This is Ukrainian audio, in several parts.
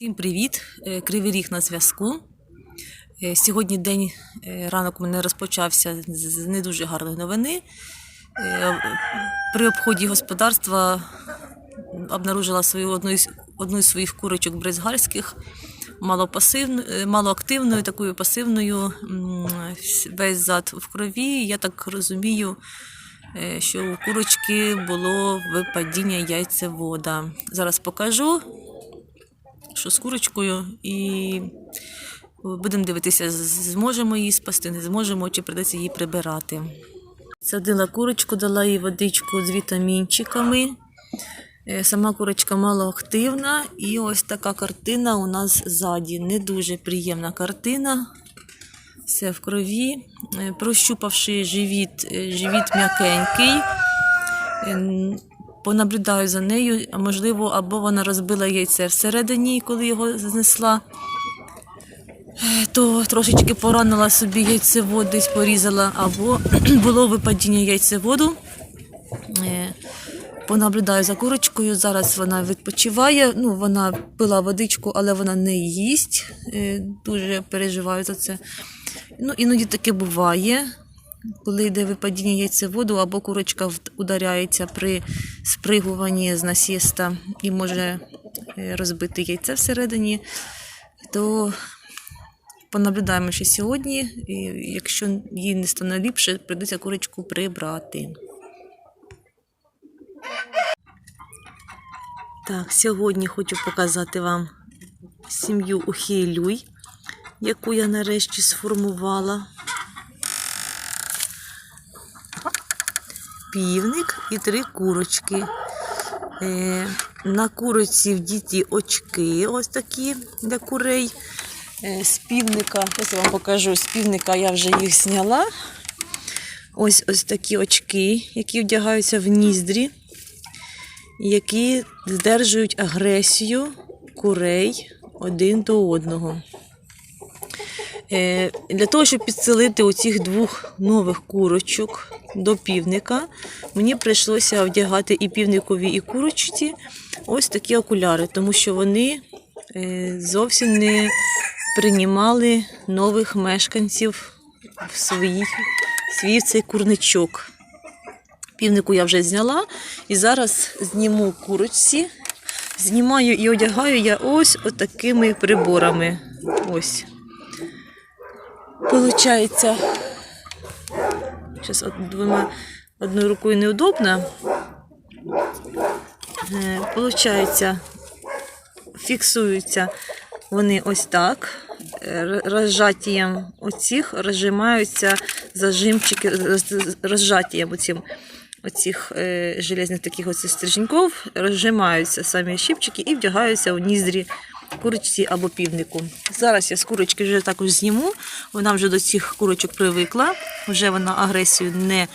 Всім привіт! Е, Кривий ріг на зв'язку. Е, Сьогодні день е, ранок у мене розпочався з з не дуже гарної новини. При обході господарства обнаружила свою одну із, одну із своїх курочок е, малоактивною, такою пасивною, весь зад в крові. Я так розумію, що у курочки було випадіння яйцевода. Зараз покажу що з курочкою, і будемо дивитися, зможемо її спасти, не зможемо, чи придеться її прибирати. Садила курочку, дала їй водичку з вітамінчиками. Е, Сама курочка малоактивна, і ось така картина у нас ззаді. Не дуже приємна картина. Все в крові. Е, Прощупавши живіт, е, живіт м'якенький. Понаблюдаю за нею, можливо, або вона розбила яйце всередині, коли його знесла, то трошечки поранила собі яйцевод, десь порізала, або було випадіння яйцеводу. Е, Понаблюдаю за курочкою. Зараз вона відпочиває. Ну, вона пила водичку, але вона не їсть. Е, Дуже переживаю за це. Ну, іноді таке буває коли йде випадіння яйцеводу, або курочка ударяється при спригуванні з насіста і може е, розбити яйце всередині, то понаблюдаємо ще сьогодні. І якщо їй не стане ліпше, прийдеться курочку прибрати. Так, сьогодні хочу показати вам сім'ю Ухіелюй, яку я нарешті сформувала. Півник і три курочки. Е, на куриці вдіті очки, ось такі для курей. Е, з півника, ось я вам покажу, з півника я вже їх зняла. Ось ось такі очки, які вдягаються в ніздрі, які здержують агресію курей один до одного. Е, Для того, щоб підселити оцих двох нових курочок до півника, мені прийшлося вдягати і півникові, і курочці ось такі окуляри, тому що вони е, зовсім не приймали нових мешканців в свій, свій цей курничок. Півнику я вже зняла, і зараз зніму курочці. Знімаю і одягаю я ось отакими приборами. Ось. Получається, зараз двома одною рукою неудобно. Е, Получається, фіксуються вони ось так. Е, Розжаттям оцих розжимаються зажимчики, роз- розжаттям оцим, оцих е, железних таких оцих стриженьків, розжимаються самі щипчики і вдягаються у ніздрі курочці або півнику. Зараз я з курочки вже також зніму. Вона вже до цих курочок привикла, вже вона агресію не,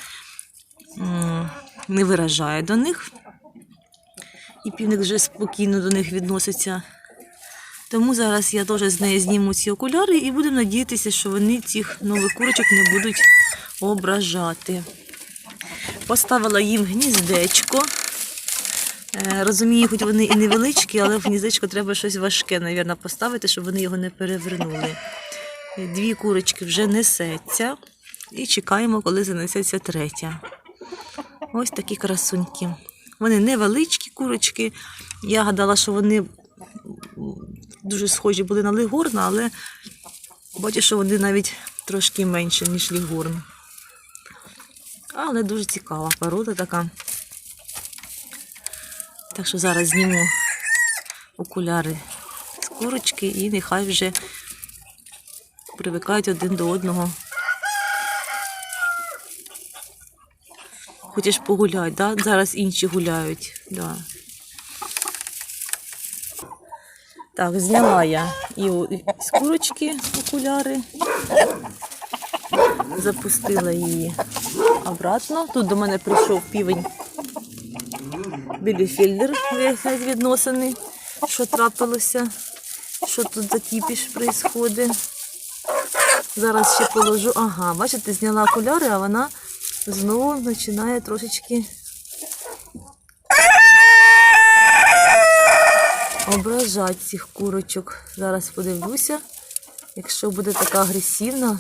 не виражає до них. І півник вже спокійно до них відноситься. Тому зараз я теж з неї зніму ці окуляри і будемо надіятися, що вони цих нових курочок не будуть ображати. Поставила їм гніздечко. Е, Розумію, хоч вони і невеличкі, але в гніздечко треба щось важке, мабуть, поставити, щоб вони його не перевернули. Дві курочки вже несеться. І чекаємо, коли занесеться третя. Ось такі красуньки. Вони невеличкі курочки. Я гадала, що вони дуже схожі були на лигорна, але бачу, що вони навіть трошки менше, ніж лігорн. Але дуже цікава порода така. Так що зараз зніму окуляри з курочки і нехай вже привикають один до одного. Хочеш погуляти, да? Зараз інші гуляють. Да. Так, зняла я і з курочки окуляри. Запустила її обратно. Тут до мене прийшов півень Біліфільдер виясняти відносини, що трапилося, що тут за кіпіш відбувається. Зараз ще положу. Ага, бачите, зняла окуляри, а вона знову починає трошечки ображати цих курочок. Зараз подивлюся. Якщо буде така агресивна,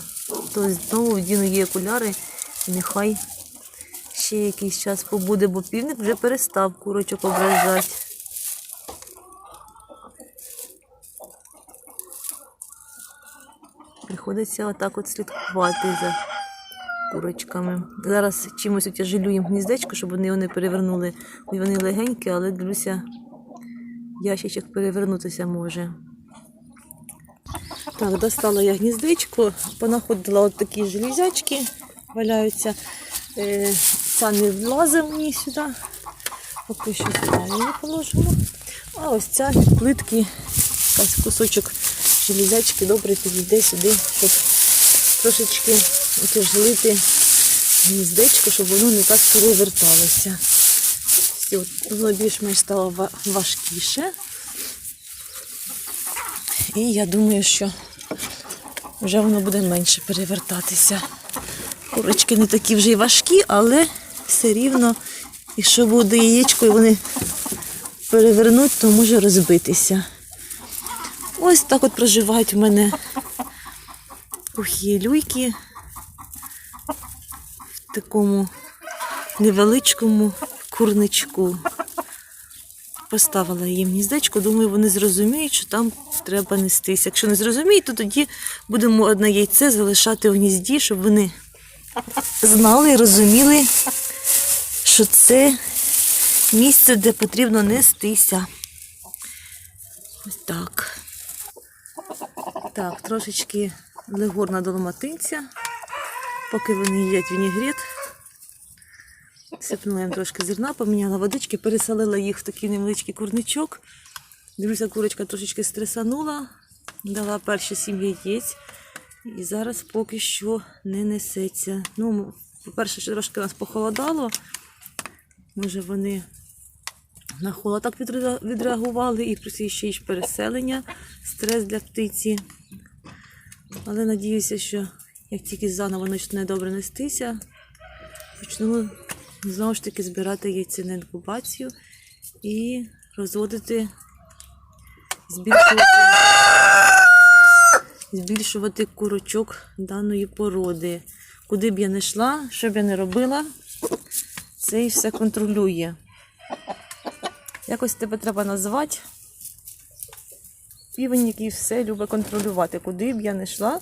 то знову вдіну її окуляри і нехай ще якийсь час побуде, бо півник вже перестав курочок ображати. Приходиться отак от слідкувати за курочками. Зараз чимось утяжелю їм гніздечко, щоб вони його не перевернули. Вони легенькі, але дивлюся, ящичок перевернутися може. Так, достала я гніздечко, понаходила от такі железячки, валяються. Ця не влазить мені сюди. Поки що сюди її положимо. А ось ця від плитки, якась кусочок железячки добре підійде сюди, щоб трошечки утяжелити гніздечко, щоб воно не так переверталося. От Воно більш-менш стало важкіше. І я думаю, що вже воно буде менше перевертатися. Курочки не такі вже й важкі, але все рівно, якщо буде яєчко і вони перевернуть, то може розбитися. Ось так от проживають у мене пухі люйки в такому невеличкому курничку. Поставила їм гніздечко, думаю, вони зрозуміють, що там треба нестися. Якщо не зрозуміють, то тоді будемо одне яйце залишати в гнізді, щоб вони знали і розуміли, що це місце, де потрібно нестися. Ось так. Так, трошечки легорна доломатинця, поки вони їдять вінігрет. Сипнула їм трошки зерна, поміняла водички, переселила їх в такий невеличкий курничок. Дивлюся, курочка трошечки стресанула, дала перші сім яєць. І зараз поки що не несеться. Ну, по-перше, трошки нас похолодало. Може вони на холод так відреагували і плюс ще й переселення, стрес для птиці. Але надіюся, що як тільки заново почне добре нестися, почну знову ж таки збирати яйця на інкубацію і розводити, збільшувати, збільшувати курочок даної породи. Куди б я не йшла, що б я не робила, це і все контролює. Якось тебе треба назвати. Півень, який все любить контролювати. Куди б я не йшла,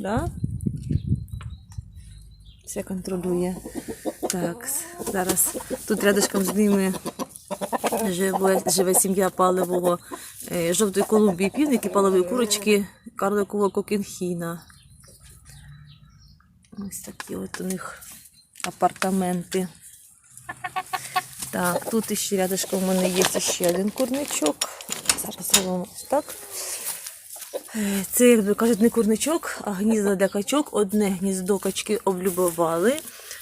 да? все контролює. Так, зараз тут рядышком з ними живе, живе сім'я паливого е, жовтої колумбії півники, паливої курочки, карликового кокінхіна. Ось такі от у них апартаменти. Так, тут іще рядышком у мене є ще один курничок. Зараз зробимо ось так. Це, як би кажуть, не курничок, а гніздо для качок. Одне гніздо качки облюбували.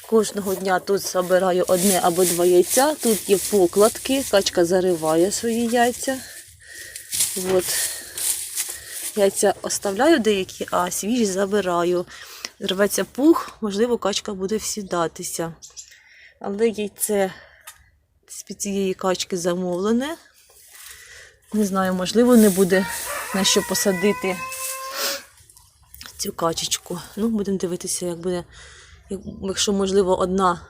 Кожного дня тут забираю одне або два яйця. Тут є покладки, качка зариває свої яйця. От. Яйця оставляю деякі, а свіжі забираю. Рветься пух, можливо, качка буде всідатися. Але яйце з-під цієї качки замовлене. Не знаю, можливо, не буде на що посадити цю качечку. Ну, будемо дивитися, як буде. Якщо, можливо, одна,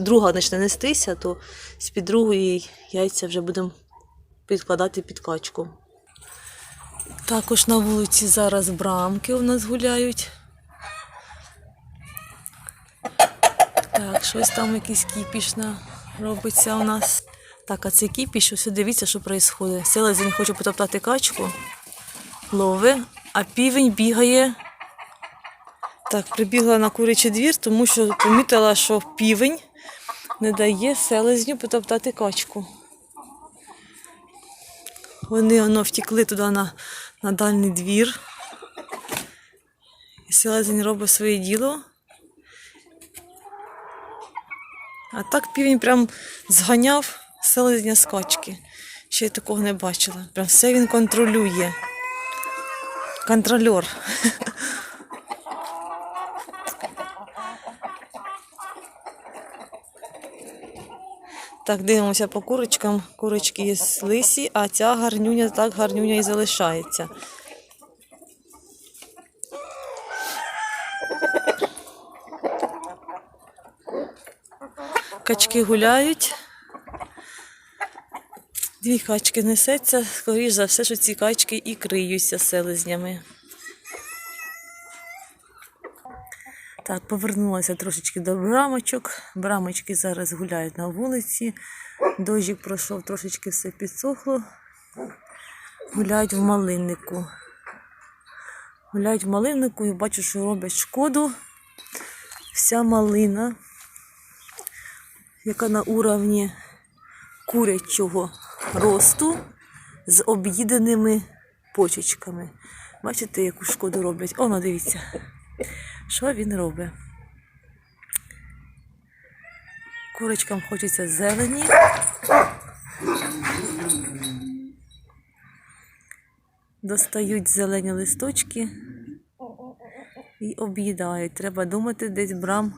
друга почне нестися, то з-під другої яйця вже будемо підкладати під качку. Також на вулиці зараз брамки у нас гуляють. Так, щось там якийсь кіпішна робиться у нас. Так, а цей кіпіш, ось дивіться, що відбувається. Селезень хоче потоптати качку, лови, а півень бігає. Так, прибігла на курячий двір, тому що помітила, що півень не дає селезню потоптати качку. Вони воно втікли туди на, на дальній двір. Селезень робить своє діло. А так півень прям зганяв селезня з качки. Ще я такого не бачила. Прям все він контролює. Контрольор. Так, дивимося по курочкам. Курочки з лисі, а ця гарнюня так гарнюня і залишається. Качки гуляють. Дві качки несеться, скоріш за все, що ці качки і криються селезнями. Так, повернулася трошечки до брамочок. Брамочки зараз гуляють на вулиці. Дощик пройшов, трошечки все підсохло. Гуляють в малиннику. Гуляють в малиннику і бачу, що роблять шкоду. Вся малина, яка на уровні курячого росту з об'їденими почечками. Бачите, яку шкоду роблять? Оно, дивіться. Що він робить? Курочкам хочеться зелені. Достають зелені листочки і об'їдають. Треба думати, десь брам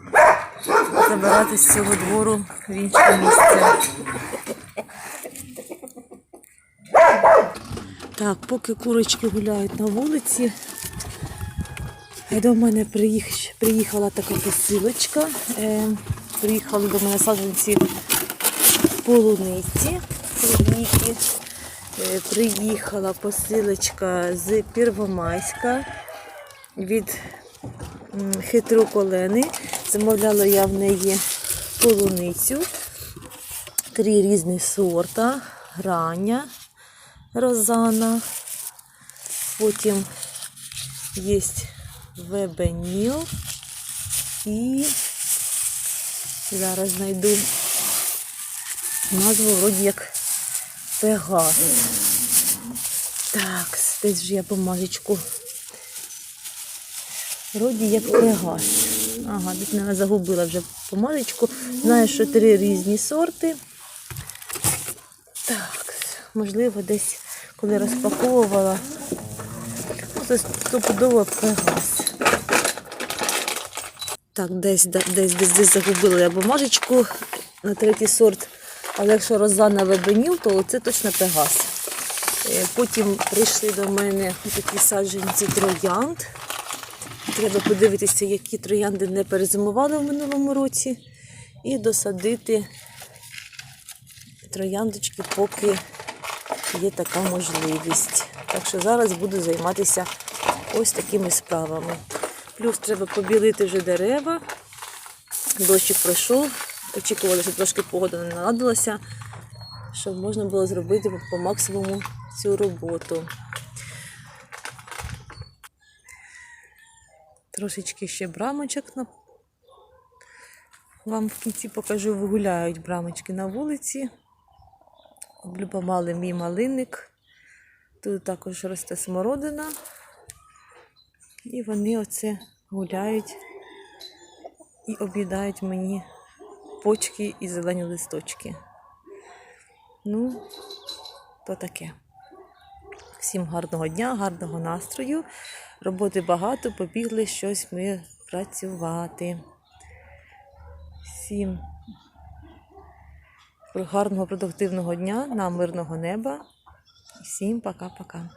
забирати з цього двору в інше місце. Так, поки курочки гуляють на вулиці, до мене приїхала така посилочка. Е, приїхали до мене саджанці полуниці. Е, приїхала посилочка з Первомайська від хитроколени. Замовляла я в неї полуницю. Три різні сорта, грання, розана. Потім є вебеніл і зараз знайду назву вроді як Пегас. Так, десь вже я бумажечку. Вроді як Пегас. Ага, десь не загубила вже помадочку. Знаю, що три різні сорти. Так, можливо, десь коли розпаковувала, ну, це стопудово Пегас. Так, десь, десь, десь, десь загубила я бумажечку на третій сорт. Але якщо розана вебенів, то це точно Пегас. Е, Потім прийшли до мене такі саджанці троянд. Треба подивитися, які троянди не перезимували в минулому році. І досадити трояндочки, поки є така можливість. Так що зараз буду займатися ось такими справами. Плюс треба побілити вже дерева. Дощик пройшов. Очікували, що трошки погода не наладилася, щоб можна було зробити по- максимуму цю роботу. Трошечки ще брамочок на... вам в кінці покажу, гуляють брамочки на вулиці. Облюбомали мій малинник. Тут також росте смородина. І вони оце гуляють і об'їдають мені почки і зелені листочки. Ну, то таке. Всім гарного дня, гарного настрою. Роботи багато, побігли щось ми працювати. Всім гарного продуктивного дня, нам мирного неба. Всім пока-пока.